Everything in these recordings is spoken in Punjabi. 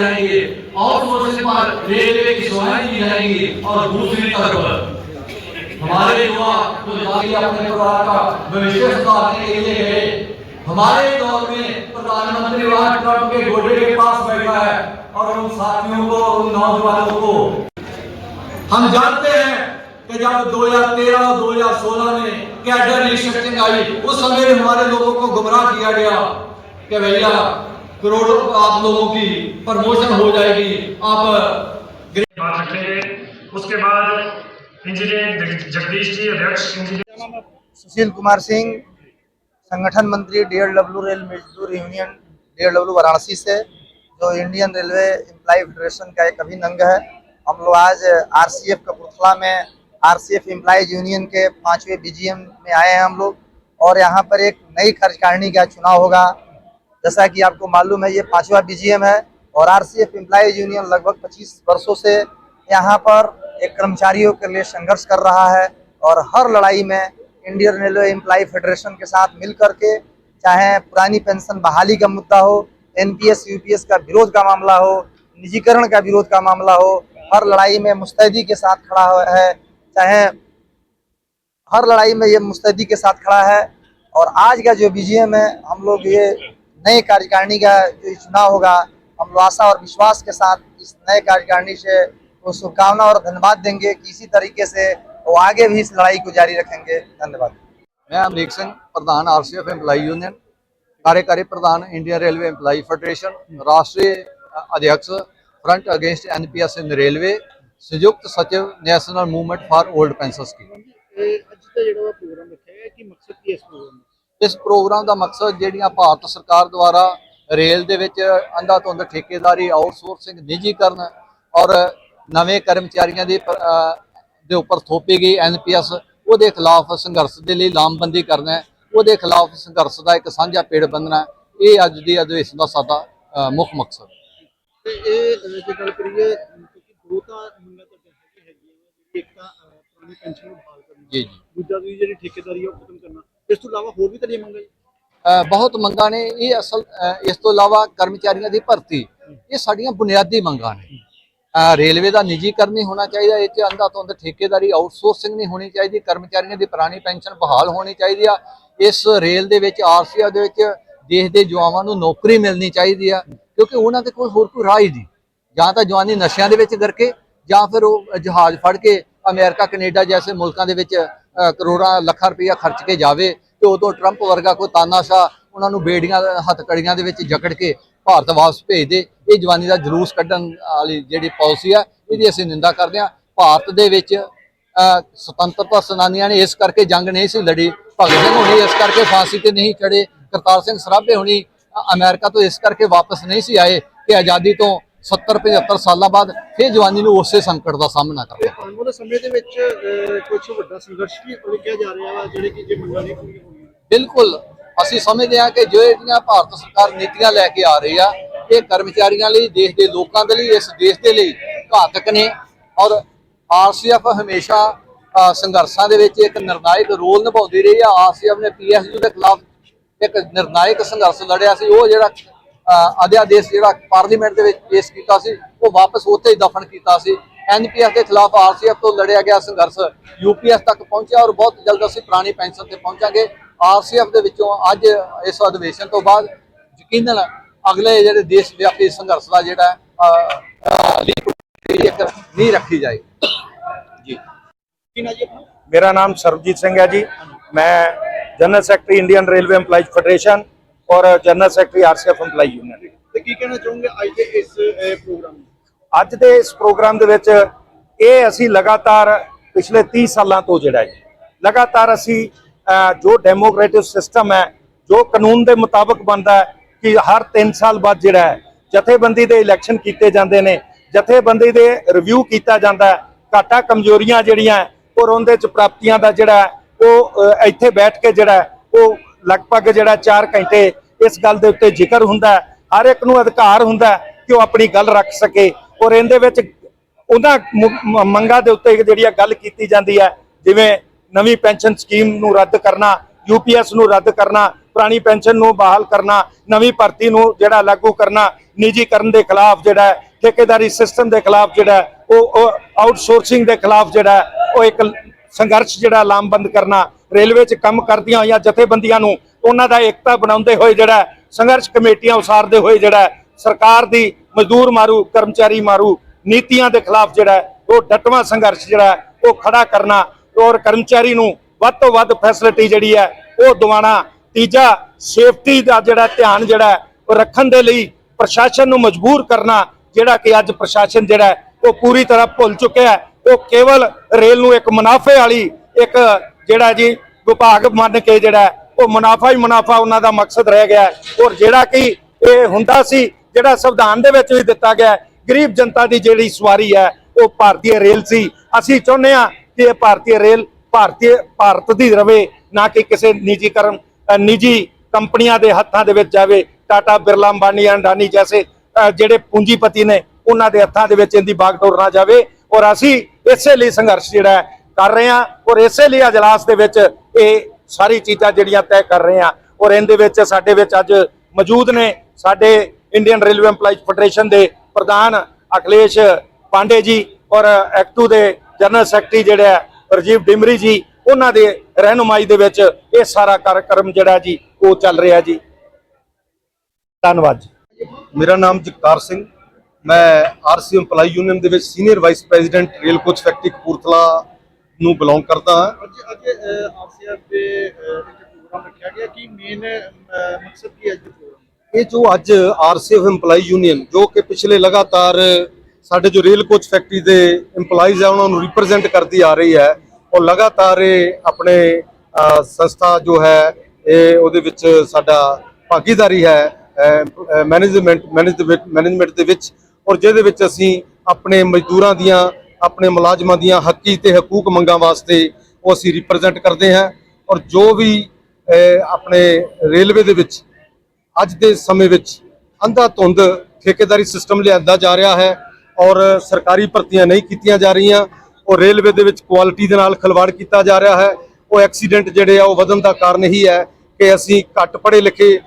जाएँगे आउटसोर्सिंग पर रेलवे की सेवाएँ दी जाएँगी और दूसरी तरफ़ हमारे युवा तो जाके अपने परिवार का भविष्य सुधारने के लिए गए, हमारे दौर में प्रधानमंत्री वहाँ ट्रंप के घोड़े के पास बैठा है और उन साथियों को, उन नौजवानों को। हम जानते हैं कि जब 2013 और 2016 में कैडर रिस्ट्रक्चरिंग आई, उस समय हमारे लोगों को गुमराह किया गया कि भैया करोड़ों आप लोगों की प्रमोशन हो जाएगी। आप उसके बाद इंजीनियर जगदीश जी अध्यक्ष इंजीनियर। सुशील कुमार सिंह संगठन मंत्री डीएलडब्ल्यू रेल मजदूर यूनियन डीएलडब्ल्यू वाराणसी से जो इंडियन रेलवे एम्प्लाई फेडरेशन का एक अभिन्न अंग है। हम लोग आज आरसीएफ कपूरथला में आरसीएफ एम्प्लाइज यूनियन के पाँचवें बीजीएम में आए हैं हम लोग और यहाँ पर एक नई कार्यकारिणी का चुनाव होगा। जैसा कि आपको मालूम है, ये पांचवा बीजीएम है और आरसीएफ एम्प्लाइज यूनियन लगभग 25 वर्षों से यहाँ पर एक कर्मचारियों के लिए संघर्ष कर रहा है और हर लड़ाई में इंडियन रेलवे एम्प्लाई फेडरेशन के साथ मिल करके चाहे पुरानी पेंशन बहाली का मुद्दा हो एनपीएस यूपीएस का विरोध का मामला हो, निजीकरण का विरोध का मामला हो, हर लड़ाई में मुस्तैदी के साथ खड़ा हुआ है, चाहे हर लड़ाई में ये मुस्तैदी के साथ खड़ा है और आज का जो बीजीएम है, हम लोग ये नए कार्यकारिणी का जो चुनाव होगा हम आशा और विश्वास के साथ इस नए कार्यकारिणी से वो शुभकामना और धन्यवाद देंगे कि इसी तरीके से वो आगे भी इस लड़ाई को जारी रखेंगे। धन्यवाद। मैं अमरीक सिंह प्रधान R C F employee union कार्यकारी प्रधान इंडियन रेलवे एम्प्लाई फेडरेशन राष्ट्रीय अध्यक्ष front against N P S in railway संयुक्त सचिव national movement for old pension scheme ਇਸ ਪ੍ਰੋਗਰਾਮ ਦਾ ਮਕਸਦ ਜਿਹੜੀਆਂ ਭਾਰਤ ਸਰਕਾਰ ਦੁਆਰਾ ਰੇਲ ਦੇ ਵਿੱਚ ਅੰਧਾਧੁੰਦ ਠੇਕੇਦਾਰੀ ਆਊਟਸੋਰਸਿੰਗ ਨਿੱਜੀਕਰਨ ਔਰ ਨਵੇਂ ਕਰਮਚਾਰੀਆਂ ਦੀ ਦੇ ਉੱਪਰ ਥੋਪੀ ਗਈ ਐਨਪੀਐਸ ਉਹਦੇ ਖਿਲਾਫ ਸੰਘਰਸ਼ ਦੇ ਲਈ ਲਾਮਬੰਦੀ ਕਰਨਾ ਹੈ। ਉਹਦੇ ਖਿਲਾਫ ਸੰਘਰਸ਼ ਦਾ ਇੱਕ ਸਾਂਝਾ ਪੇੜ ਬੰਨਣਾ। ਇਹ ਅੱਜ ਦੀ ਅਧਿਵੇਸ਼ਨ ਦਾ ਸਾਡਾ ਮੁੱਖ ਮਕਸਦ। ਤੇ ਇਹ ਜੇ ਗੱਲ ਕਰੀਏ ਕਿਉਂਕਿ ਦੋ ਤਾਂ ਮੰਗਾਂ ਤਾਂ ਹੈਗੀ ਹੈਗੀਆਂ ਇੱਕ ਤਾਂ ਪੁਰਾਣੀ ਪੈਨਸ਼ਨ ਨੂੰ ਬਹਾਲ ਕਰਨਾ। ਜੀ ਜੀ। ਦੂਜਾ ਵੀ ਜਿਹੜੀ ਠੇਕੇਦਾਰੀ ਹੈ ਉਹ ਖਤਮ ਇਸ ਤੋਂ ਇਲਾਵਾ ਹੋਰ ਵੀ ਤੁਹਾਡੀਆਂ ਮੰਗਾਂ ਜੀ ਬਹੁਤ ਮੰਗਾਂ ਨੇ। ਇਹ ਅਸਲ ਇਸ ਤੋਂ ਇਲਾਵਾ ਕਰਮਚਾਰੀਆਂ ਦੀ ਭਰਤੀ। ਇਹ ਸਾਡੀਆਂ ਬੁਨਿਆਦੀ ਮੰਗਾਂ ਨੇ। ਰੇਲਵੇ ਦਾ ਨਿੱਜੀਕਰਨ ਨਹੀਂ ਹੋਣਾ ਚਾਹੀਦਾ। ਇਹ ਚ ਅੰਧਾ ਤੋਂ ਠੇਕੇਦਾਰੀ ਆਊਟਸੋਰਸਿੰਗ ਨਹੀਂ ਹੋਣੀ ਚਾਹੀਦੀ। ਕਰਮਚਾਰੀਆਂ ਦੀ ਪੁਰਾਣੀ ਪੈਨਸ਼ਨ ਬਹਾਲ ਹੋਣੀ ਚਾਹੀਦੀ ਆ। ਇਸ ਰੇਲ ਦੇ ਵਿੱਚ, ਆਰਸੀਆ ਦੇ ਵਿੱਚ ਦੇਸ਼ ਦੇ ਜਵਾਨਾਂ ਨੂੰ ਨੌਕਰੀ ਮਿਲਣੀ ਚਾਹੀਦੀ ਆ। ਕਿਉਂਕਿ ਉਹਨਾਂ ਦੇ ਕੋਲ ਹੋਰ ਕੋਈ ਰਾਹ ਹੀ ਨਹੀਂ। ਜਾਂ ਤਾਂ ਜਵਾਨੀ ਨਸ਼ਿਆਂ ਦੇ ਵਿੱਚ ਕਰਕੇ ਜਾਂ ਫਿਰ ਉਹ ਜਹਾਜ਼ ਫੜ ਕੇ ਅਮਰੀਕਾ, ਕੈਨੇਡਾ ਜੈਸੇ ਮੁਲਕਾਂ ਦੇ ਵਿੱਚ ਕਰੋੜਾਂ ਲੱਖਾਂ ਰੁਪਈਆ ਖਰਚ ਕੇ ਜਾਵੇ ਤੇ ਉਦੋਂ ਟਰੰਪ ਵਰਗਾ ਕੋਈ ਤਾਨਾਸ਼ਾ ਉਹਨਾਂ ਨੂੰ ਬੇੜੀਆਂ ਹੱਥਕੜੀਆਂ ਦੇ ਵਿੱਚ ਜਕੜ ਕੇ ਭਾਰਤ ਵਾਪਸ ਭੇਜ ਦੇ ਇਹ ਜਵਾਨੀ ਦਾ ਜਲੂਸ ਕੱਢਣ ਵਾਲੀ ਜਿਹੜੀ ਪਾਲਿਸੀ ਆ ਇਹਦੀ ਅਸੀਂ ਨਿੰਦਾ ਕਰਦੇ ਹਾਂ। ਭਾਰਤ ਦੇ ਵਿੱਚ ਸੁਤੰਤਰਤਾ ਸੈਨਾਨੀਆਂ ਨੇ ਇਸ ਕਰਕੇ ਜੰਗ ਨਹੀਂ ਸੀ ਲੜੀ ਭਗਤ ਸਿੰਘ ਹੋਣੀ ਇਸ ਕਰਕੇ ਫਾਂਸੀ ਤੇ ਨਹੀਂ ਚੜੇ ਕਰਤਾਰ ਸਿੰਘ ਸਰਾਭੇ ਹੋਣੀ ਅ, ਅਮਰੀਕਾ ਤੋਂ ਇਸ ਕਰਕੇ ਵਾਪਸ ਨਹੀਂ ਸੀ ਆਏ ਕਿ ਆਜ਼ਾਦੀ ਤੋਂ 70 75 ਸਾਲਾਂ ਬਾਅਦ ਫਿਰ ਜਵਾਨੀ ਨੂੰ ਉਸੇ ਸੰਕਟ ਦਾ ਸਾਹਮਣਾ ਕਰਨਾ ਆਉਣ ਵਾਲੇ ਸਮੇਂ ਦੇ ਵਿੱਚ ਕੁਝ ਵੱਡਾ ਸੰਘਰਸ਼ ਵੀ ਉਲੀਕਿਆ ਜਾ ਰਿਹਾ ਵਾ ਜਿਹੜੇ ਕਿ ਜੇ ਮੰਗਾਂ ਨਹੀਂ ਪੂਰੀਆਂ ਹੋਣੀਆਂ ਬਿਲਕੁਲ ਅਸੀਂ ਸਮਝਦੇ ਹਾਂ ਕਿ ਜੋ ਜਿਹੜੀਆਂ ਭਾਰਤ ਸਰਕਾਰ ਨੀਤੀਆਂ ਲੈ ਕੇ ਆ ਰਹੀ ਆ ਇਹ ਕਰਮਚਾਰੀਆਂ ਲਈ ਦੇਸ਼ ਦੇ ਲੋਕਾਂ ਦੇ ਲਈ ਇਸ ਦੇਸ਼ ਦੇ ਲਈ ਘਾਤਕ ਨੇ ਔਰ ਆਰਸੀਐਫ ਹਮੇਸ਼ਾ ਸੰਘਰਸ਼ਾਂ ਦੇ ਵਿੱਚ ਇੱਕ ਨਿਰਣਾਇਕ ਰੋਲ ਨਿਭਾਉਂਦੀ ਰਹੀ ਆ। ਆਰਸੀਐਫ ਨੇ ਪੀਐਸਯੂ ਦੇ ਖਿਲਾਫ ਇੱਕ ਨਿਰਣਾਇਕ ਸੰਘਰਸ਼ ਲੜਿਆ ਸੀ। ਉਹ ਜਿਹੜਾ ਅਧਿਆਦੇਸ਼ ਜਿਹੜਾ ਪਾਰਲੀਮੈਂਟ ਦੇ ਵਿੱਚ ਪੇਸ਼ ਕੀਤਾ ਸੀ ਉਹ ਵਾਪਸ ਉੱਥੇ ਹੀ ਦਫਨ ਕੀਤਾ ਸੀ। ਐਨਪੀਐਸ ਦੇ ਖਿਲਾਫ ਆਰਸੀਐਫ ਤੋਂ ਲੜਿਆ ਗਿਆ ਸੰਘਰਸ਼ ਯੂਪੀਐਸ ਤੱਕ ਪਹੁੰਚਿਆ ਔਰ ਬਹੁਤ ਜਲਦ ਅਸੀਂ ਪੁਰਾਣੀ ਪੈਨਸ਼ਨ ਤੇ ਪਹੁੰਚਾਂਗੇ। ਆਰਸੀਐਫ ਦੇ ਵਿੱਚੋਂ ਅੱਜ ਇਸ ਅਧਿਵੇਸ਼ਨ ਤੋਂ ਬਾਅਦ ਯਕੀਨਨ ਅਗਲੇ ਜਿਹੜੇ ਦੇਸ਼ ਵਿਆਪੀ ਸੰਘਰਸ਼ ਦਾ ਜਿਹੜਾ ਨਹੀਂ ਰੱਖੀ ਜਾਏ। ਜੀ। ਮੇਰਾ ਨਾਮ ਸਰਬਜੀਤ ਸਿੰਘ ਹੈ ਜੀ। ਮੈਂ general secretary Indian railway EMPLOYEES federation ਔਰ general secretary RCF EMPLOYEE union ਤੇ ਕੀ ਕਹਿਣਾ ਚਾਹੋਗੇ ਅੱਜ ਦੇ ਇਸ ਪ੍ਰੋਗਰਾਮ ਅੱਜ ਦੇ ਇਸ ਪ੍ਰੋਗਰਾਮ ਦੇ ਵਿੱਚ ਇਹ ਅਸੀਂ ਲਗਾਤਾਰ ਪਿਛਲੇ 30 ਸਾਲਾਂ ਤੋਂ ਜਿਹੜਾ ਹੈ ਲਗਾਤਾਰ ਅਸੀਂ ਜੋ ਡੈਮੋਕ੍ਰੈਟਿਕ ਸਿਸਟਮ ਹੈ ਜੋ ਕਾਨੂੰਨ ਦੇ ਮੁਤਾਬਕ ਬਣਦਾ ਹੈ ਕਿ ਹਰ 3 ਸਾਲ ਬਾਅਦ ਜਿਹੜਾ ਹੈ ਜਥੇਬੰਦੀ ਦੇ ਇਲੈਕਸ਼ਨ ਕੀਤੇ ਜਾਂਦੇ ਨੇ ਜਥੇਬੰਦੀ ਦੇ ਰਿਵਿਊ ਕੀਤਾ ਜਾਂਦਾ ਘਾਟਾ ਕਮਜ਼ੋਰੀਆਂ ਜਿਹੜੀਆਂ ਔਰ ਉਹਦੇ ਚ ਪ੍ਰਾਪਤੀਆਂ ਦਾ ਜਿਹੜਾ ਉਹ ਇੱਥੇ ਬੈਠ ਕੇ ਜਿਹੜਾ ਉਹ ਲਗਭਗ ਜਿਹੜਾ 4 ਘੰਟੇ ਇਸ ਗੱਲ ਦੇ ਉੱਤੇ ਜ਼ਿਕਰ ਹੁੰਦਾ ਹਰ ਇੱਕ ਨੂੰ ਅਧਿਕਾਰ ਹੁੰਦਾ ਕਿ ਉਹ ਆਪਣੀ ਗੱਲ ਰੱਖ ਸਕੇ। ਔਰ ਇਹਦੇ ਵਿੱਚ ਉਹਨਾਂ ਮੰਗਾਂ ਦੇ ਉੱਤੇ ਜਿਹੜੀ ਆ ਗੱਲ ਕੀਤੀ ਜਾਂਦੀ ਹੈ, ਜਿਵੇਂ ਨਵੀਂ ਪੈਨਸ਼ਨ ਸਕੀਮ ਨੂੰ ਰੱਦ ਕਰਨਾ ਯੂਪੀਐਸ ਨੂੰ ਰੱਦ ਕਰਨਾ, ਪੁਰਾਣੀ ਪੈਨਸ਼ਨ ਨੂੰ ਬਹਾਲ ਕਰਨਾ, ਨਵੀਂ ਭਰਤੀ ਨੂੰ ਜਿਹੜਾ ਲਾਗੂ ਕਰਨਾ, ਨਿੱਜੀਕਰਨ ਦੇ ਖਿਲਾਫ ਜਿਹੜਾ ਠੇਕੇਦਾਰੀ ਸਿਸਟਮ ਦੇ ਖਿਲਾਫ ਜਿਹੜਾ ਉਹ ਆਊਟਸੋਰਸਿੰਗ ਦੇ ਖਿਲਾਫ ਜਿਹੜਾ ਉਹ ਇੱਕ ਸੰਘਰਸ਼ ਜਿਹੜਾ ਲਾਮਬੰਦ ਕਰਨਾ ਰੇਲਵੇ 'ਚ ਕੰਮ ਕਰਦੀਆਂ ਹੋਈਆਂ ਜਥੇਬੰਦੀਆਂ ਨੂੰ ਉਹਨਾਂ ਦਾ ਏਕਤਾ ਬਣਾਉਂਦੇ ਹੋਏ ਜਿਹੜਾ ਸੰਘਰਸ਼ ਕਮੇਟੀਆਂ ਉਸਾਰਦੇ ਹੋਏ ਜਿਹੜਾ ਸਰਕਾਰ ਦੀ ਮਜ਼ਦੂਰ ਮਾਰੂ, ਕਰਮਚਾਰੀ ਮਾਰੂ, ਨੀਤੀਆਂ ਦੇ ਖਿਲਾਫ ਜਿਹੜਾ ਉਹ ਡਟਵਾਂ ਸੰਘਰਸ਼ ਜਿਹੜਾ ਉਹ ਖੜਾ ਕਰਨਾ ਔਰ ਕਰਮਚਾਰੀ ਨੂੰ ਵੱਧ ਤੋਂ ਵੱਧ ਫੈਸਿਲਿਟੀ ਜਿਹੜੀ ਹੈ, ਉਹ ਦਿਵਾਉਣਾ, ਤੀਜਾ ਸੇਫਟੀ ਦਾ ਜਿਹੜਾ ਧਿਆਨ ਜਿਹੜਾ ਉਹ ਰੱਖਣ ਦੇ ਲਈ ਪ੍ਰਸ਼ਾਸਨ ਨੂੰ ਮਜਬੂਰ ਕਰਨਾ, ਜਿਹੜਾ ਕਿ ਅੱਜ ਪ੍ਰਸ਼ਾਸਨ ਜਿਹੜਾ ਉਹ ਪੂਰੀ ਤਰ੍ਹਾਂ ਭੁੱਲ ਚੁੱਕਿਆ ਹੈ। ਉਹ ਕੇਵਲ ਰੇਲ ਨੂੰ ਇੱਕ ਮੁਨਾਫੇ ਵਾਲੀ ਇੱਕ ਜਿਹੜਾ ਜੀ ਵਿਭਾਗ ਮੰਨ ਕੇ ਜਿਹੜਾ ਉਹ ਮੁਨਾਫਾ ਹੀ ਮੁਨਾਫਾ ਉਹਨਾਂ ਦਾ ਮਕਸਦ ਰਹਿ ਗਿਆ ਔਰ ਜਿਹੜਾ ਕਿ ਇਹ ਹੁੰਦਾ ਸੀ, ਜਿਹੜਾ ਸੰਵਿਧਾਨ ਦੇ ਵਿੱਚ ਵੀ ਦਿੱਤਾ ਗਿਆ ਗਰੀਬ ਜਨਤਾ ਦੀ ਜਿਹੜੀ ਸਵਾਰੀ ਹੈ, ਉਹ ਭਾਰਤੀ ਰੇਲ ਸੀ। ਅਸੀਂ ਚਾਹੁੰਦੇ ਹਾਂ ਕਿ ਇਹ ਭਾਰਤੀ ਰੇਲ ਭਾਰਤੀ ਭਾਰਤ ਦੀ ਰਵੇ, ਨਾ ਕਿ ਕਿਸੇ ਨਿੱਜੀਕਰਨ ਨਿੱਜੀ ਕੰਪਨੀਆਂ ਦੇ ਹੱਥਾਂ ਦੇ ਵਿੱਚ ਜਾਵੇ। ਟਾਟਾ, ਬਿਰਲਾ, ਅੰਬਾਨੀ, ਅੰਡਾਨੀ ਜੈਸੇ ਜਿਹੜੇ ਪੂੰਜੀਪਤੀ ਨੇ, ਉਹਨਾਂ ਦੇ ਹੱਥਾਂ ਦੇ ਵਿੱਚ ਇਹਦੀ ਬਾਗਡੋਰ ਨਾ ਜਾਵੇ। ਔਰ ਅਸੀਂ ਇਸੇ ਲਈ ਸੰਘਰਸ਼ ਜਿਹੜਾ ਕਰ ਰਹੇ ਹਾਂ ਔਰ ਇਸੇ ਲਈ ਅਜਲਾਸ ਦੇ ਵਿੱਚ ਇਹ ਸਾਰੀ ਚੀਜ਼ਾਂ ਜਿਹੜੀਆਂ ਤੈਅ ਕਰ ਰਹੇ ਹਾਂ ਔਰ ਇਹਦੇ ਵਿੱਚ ਸਾਡੇ ਵਿੱਚ ਅੱਜ ਮੌਜੂਦ ਨੇ ਸਾਡੇ ਇੰਡੀਅਨ ਰੇਲਵੇ EMPLOYEES ਫੈਡਰੇਸ਼ਨ ਦੇ ਪ੍ਰਧਾਨ ਅਖਲੇਸ਼ ਪਾਂਡੇ ਜੀ ਔਰ ਐਕਟੂ ਦੇ ਜਨਰਲ ਸੈਕਟਰੀ ਜਿਹੜੇ ਹੈ ਰਾਜੀਵ ਡਿਮਰੀ ਜੀ, ਉਹਨਾਂ ਦੇ ਰਹਿਨੁਮਾਈ ਦੇ ਵਿੱਚ ਇਹ ਸਾਰਾ ਕਾਰਜਕ੍ਰਮ ਜਿਹੜਾ ਜੀ, ਉਹ ਚੱਲ ਰਿਹਾ ਜੀ। ਧੰਨਵਾਦ ਜੀ। ਮੇਰਾ ਨਾਮ ਜਗਤਾਰ ਸਿੰਘ, ਮੈਂ ਆਰਸੀ EMPLOYEE ਯੂਨੀਅਨ ਦੇ ਵਿੱਚ senior vice president rail coach factory Kapurthala ਨੂੰ ਬਿਲੋਂਗ ਕਰਦਾ ਹਾਂ। ਅੱਜ ਅੱਜ ਅਹ, ਇੱਕ ਪ੍ਰੋਗਰਾਮ ਰੱਖਿਆ ਗਿਆ ਕਿ ਮੇਨ ਮਕਸਦ ਕੀ ਹੈ ਅੱਜ? ਇਹ ਜੋ ਅੱਜ ਆਰਸੀਐਫ EMPLOYEE ਯੂਨੀਅਨ ਜੋ ਕਿ ਪਿਛਲੇ ਲਗਾਤਾਰ ਸਾਡੇ ਜੋ ਰੇਲ ਕੋਚ ਫੈਕਟਰੀ ਦੇ EMPLOYEES ਹੈ ਉਹਨਾਂ ਨੂੰ ਰਿਪਰੈਜ਼ੈਂਟ ਕਰਦੀ ਆ ਰਹੀ ਹੈ। ਔਰ ਲਗਾਤਾਰ ਇਹ ਆਪਣੇ ਸੰਸਥਾ ਜੋ ਹੈ ਇਹ ਉਹਦੇ ਵਿੱਚ ਸਾਡਾ ਭਾਗੀਦਾਰੀ ਹੈ ਮੈਨੇਜਮੈਂਟ ਮੈਨੇਜਮੈਂਟ ਦੇ ਵਿੱਚ। ਔਰ ਜਿਹਦੇ ਵਿੱਚ ਅਸੀਂ ਆਪਣੇ ਮਜ਼ਦੂਰਾਂ ਦੀਆਂ ਆਪਣੇ ਮੁਲਾਜ਼ਮਾਂ ਦੀਆਂ ਹੱਕੀ ਤੇ ਹਕੂਕ ਮੰਗਾਂ ਵਾਸਤੇ ਉਹ ਅਸੀਂ ਰਿਪਰੈਜ਼ੈਂਟ ਕਰਦੇ ਹਾਂ ਔਰ ਜੋ ਵੀ ਆਪਣੇ ਰੇਲਵੇ ਦੇ ਵਿੱਚ ਅੱਜ ਦੇ ਸਮੇਂ ਵਿੱਚ ਅੰਧਾ ਧੁੰਦ ਠੇਕੇਦਾਰੀ ਸਿਸਟਮ ਲਿਆਂਦਾ ਜਾ ਰਿਹਾ ਹੈ ਔਰ ਸਰਕਾਰੀ ਭਰਤੀਆਂ ਨਹੀਂ ਕੀਤੀਆਂ ਜਾ ਰਹੀਆਂ ਔਰ ਰੇਲਵੇ ਦੇ ਵਿੱਚ ਕੁਆਲਿਟੀ ਦੇ ਨਾਲ ਖਿਲਵਾੜ ਕੀਤਾ ਜਾ ਰਿਹਾ ਹੈ, ਉਹ ਐਕਸੀਡੈਂਟ ਜਿਹੜੇ ਆ ਉਹ ਵਧਣ ਦਾ ਕਾਰਨ ਇਹੀ ਹੈ ਕਿ ਅਸੀਂ ਘੱਟ ਪੜ੍ਹੇ ਲਿਖੇ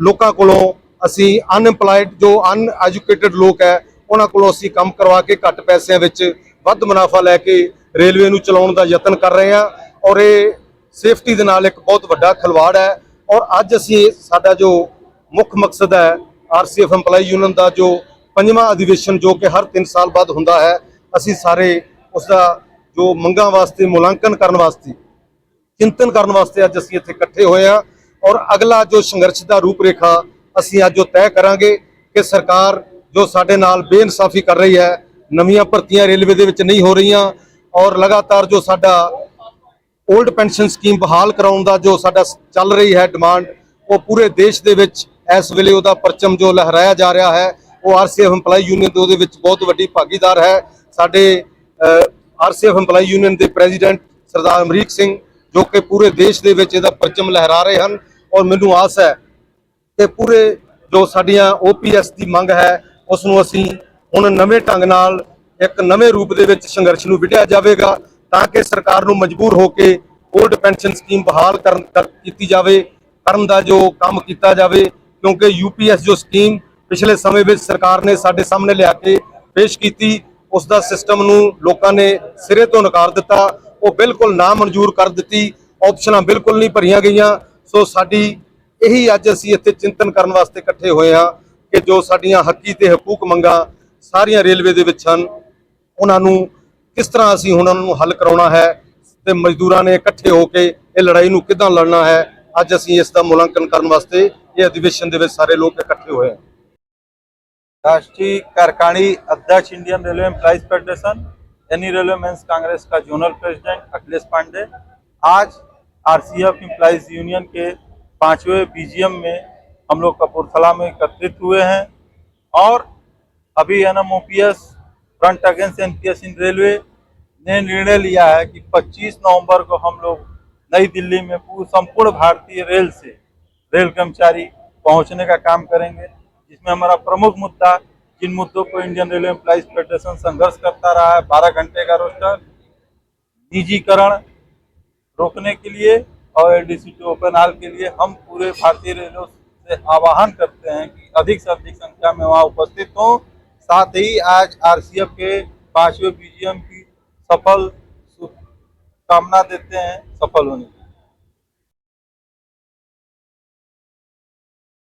ਲੋਕਾਂ ਕੋਲੋਂ ਅਸੀਂ ਅਨਐਮਪਲਾਈਡ ਜੋ ਅਨਐਜੂਕੇਟਿਡ ਲੋਕ ਹੈ ਉਹਨਾਂ ਕੋਲੋਂ ਅਸੀਂ ਕੰਮ ਕਰਵਾ ਕੇ ਘੱਟ ਪੈਸਿਆਂ ਵਿੱਚ ਵੱਧ ਮੁਨਾਫਾ ਲੈ ਕੇ ਰੇਲਵੇ ਨੂੰ ਚਲਾਉਣ ਦਾ ਯਤਨ ਕਰ ਰਹੇ ਹਾਂ ਔਰ ਇਹ ਸੇਫਟੀ ਦੇ ਨਾਲ ਇੱਕ ਬਹੁਤ ਵੱਡਾ ਖਿਲਵਾੜ ਹੈ ਔਰ ਅੱਜ ਅਸੀਂ ਸਾਡਾ ਜੋ ਮੁੱਖ ਮਕਸਦ ਹੈ ਆਰਸੀਐਫ EMPLOYEE ਯੂਨੀਅਨ ਦਾ ਜੋ ਪੰਜਵਾਂ ਅਧਿਵੇਸ਼ਨ ਜੋ ਕਿ ਹਰ 3 ਸਾਲ ਬਾਅਦ ਹੁੰਦਾ ਹੈ, ਅਸੀਂ ਸਾਰੇ ਉਸ ਦਾ ਜੋ ਮੰਗਾਂ ਵਾਸਤੇ, ਮੁਲਾਂਕਣ ਕਰਨ ਵਾਸਤੇ, ਚਿੰਤਨ ਕਰਨ ਵਾਸਤੇ ਅੱਜ ਅਸੀਂ ਇੱਥੇ ਇਕੱਠੇ ਹੋਏ ਹਾਂ ਔਰ ਅਗਲਾ ਜੋ ਸੰਘਰਸ਼ ਦਾ ਰੂਪਰੇਖਾ ਅਸੀਂ ਅੱਜ ਉਹ ਤੈਅ ਕਰਾਂਗੇ ਕਿ ਸਰਕਾਰ ਜੋ ਸਾਡੇ ਨਾਲ ਬੇਇਨਸਾਫੀ ਕਰ ਰਹੀ ਹੈ, ਨਵੀਆਂ ਭਰਤੀਆਂ ਰੇਲਵੇ ਦੇ ਵਿੱਚ ਨਹੀਂ ਹੋ ਰਹੀਆਂ ਔਰ ਲਗਾਤਾਰ ਜੋ ਸਾਡਾ 올ਡ ਪੈਨਸ਼ਨ ਸਕੀਮ ਬਹਾਲ ਕਰਾਉਣ ਦਾ ਜੋ ਸਾਡਾ ਚੱਲ ਰਹੀ ਹੈ ਡਿਮਾਂਡ, ਉਹ ਪੂਰੇ ਦੇਸ਼ ਦੇ ਵਿੱਚ ਇਸ ਵੇਲੇ ਉਹਦਾ ਪਰਚਮ ਜੋ ਲਹਿਰਾਇਆ ਜਾ ਰਿਹਾ ਹੈ, ਉਹ ਆਰਸੀਐਫ EMPLOYEE ਯੂਨੀਅਨ ਦੇ ਉਹਦੇ ਵਿੱਚ ਬਹੁਤ ਵੱਡੀ ਭਾਗੀਦਾਰ ਹੈ। ਸਾਡੇ ਆਰਸੀਐਫ EMPLOYEE ਯੂਨੀਅਨ ਦੇ ਪ੍ਰੈਜ਼ੀਡੈਂਟ ਸਰਦਾਰ ਅਮਰੀਕ ਸਿੰਘ ਜੋ ਕਿ ਪੂਰੇ ਦੇਸ਼ ਦੇ ਵਿੱਚ ਇਹਦਾ ਪਰਚਮ ਲਹਿਰਾ ਰਹੇ ਹਨ ਔਰ ਮੈਨੂੰ ਆਸ ਹੈ ਕਿ ਪੂਰੇ ਜੋ ਸਾਡੀਆਂ ਓਪੀਐਸ ਦੀ ਮੰਗ ਹੈ ਉਸ ਨੂੰ ਅਸੀਂ ਹੁਣ ਨਵੇਂ ਢੰਗ ਨਾਲ ਇੱਕ ਨਵੇਂ ਰੂਪ ਦੇ ਵਿੱਚ ਸੰਘਰਸ਼ ਨੂੰ ਵਿਢਿਆ ਜਾਵੇਗਾ ਤਾਂ ਕਿ ਸਰਕਾਰ ਨੂੰ ਮਜਬੂਰ ਹੋ ਕੇ 올ਡ ਪੈਨਸ਼ਨ ਸਕੀਮ ਬਹਾਲ ਕਰਨ ਕੀਤੀ ਜਾਵੇ, ਕਰਨ ਦਾ ਜੋ ਕੰਮ ਕੀਤਾ ਜਾਵੇ, ਕਿਉਂਕਿ ਯੂਪੀਐਸ ਜੋ ਸਕੀਮ ਪਿਛਲੇ ਸਮੇਂ ਵਿੱਚ ਸਰਕਾਰ ਨੇ ਸਾਡੇ ਸਾਹਮਣੇ ਲਿਆ ਕੇ ਪੇਸ਼ ਕੀਤੀ, ਉਸ ਦਾ ਸਿਸਟਮ ਨੂੰ ਲੋਕਾਂ ਨੇ ਸਿਰੇ ਤੋਂ ਨਕਾਰ ਦਿੱਤਾ, ਉਹ ਬਿਲਕੁਲ ਨਾ ਮਨਜ਼ੂਰ ਕਰ ਦਿੱਤੀ ਆਪਸ਼ਨਾਂ ਬਿਲਕੁਲ ਨਹੀਂ ਭਰੀਆਂ ਗਈਆਂ, ਸੋ ਸਾਡੀ ਇਹੀ ਅੱਜ ਅਸੀਂ ਇੱਥੇ ਚਿੰਤਨ ਕਰਨ ਵਾਸਤੇ ਇਕੱਠੇ ਹੋਏ ਹਾਂ। ਕਿ ਜੋ ਸਾਡੀਆਂ ਹੱਕੀ ਤੇ ਹਕੂਕ ਮੰਗਾਂ ਸਾਰੀਆਂ ਰੇਲਵੇ ਦੇ ਵਿੱਚ ਹਨ ਉਹਨਾਂ ਨੂੰ ਕਿਸ ਤਰ੍ਹਾਂ ਅਸੀਂ ਉਹਨਾਂ ਨੂੰ ਹੱਲ ਕਰਾਉਣਾ ਹੈ ਤੇ ਮਜ਼ਦੂਰਾਂ ਨੇ ਇਕੱਠੇ ਹੋ ਕੇ ਇਹ ਲੜਾਈ ਨੂੰ ਕਿੱਦਾਂ ਲੜਨਾ ਹੈ ਅੱਜ ਅਸੀਂ ਇਸ ਦਾ ਮੁਲਾਂਕਣ ਕਰਨ ਵਾਸਤੇ ਇਹ ਅਧਿਵੇਸ਼ਨ ਦੇ ਵਿੱਚ ਸਾਰੇ ਲੋਕ ਇਕੱਠੇ ਹੋਏ ਹਾਂ राष्ट्रीय कार्यकारिणी अध्यक्ष इंडियन रेलवे एम्प्लॉइज फेडरेशन यानी रेलवे मेंस कांग्रेस का जोनल प्रेसिडेंट अखिलेश पांडे आज आरसीएफ एम्प्लॉइज यूनियन के पांचवें बीजीएम में हम लोग कपूरथला में एकत्रित हुए हैं और अभी NMOPS front against N P S in railway ने निर्णय लिया है कि 25 नवंबर को हम लोग नई दिल्ली में पूर्ण संपूर्ण भारतीय रेल से रेल कर्मचारी पहुँचने का काम करेंगे, जिसमें हमारा प्रमुख मुद्दा जिन मुद्दों को इंडियन रेलवे एम्प्लॉइज फेडरेशन संघर्ष करता रहा है, बारह घंटे का रोस्टर, निजीकरण रोकने के लिए और एलडीसी ओपन हाल के लिए हम पूरे भारतीय रेलवे से आवाहन करते हैं कि अधिक से अधिक संख्या में वहाँ उपस्थित हों। साथ ही आज आरसीएफ के पाँचवें बीजीएम की सफल कामना देते हैं। सफल होने की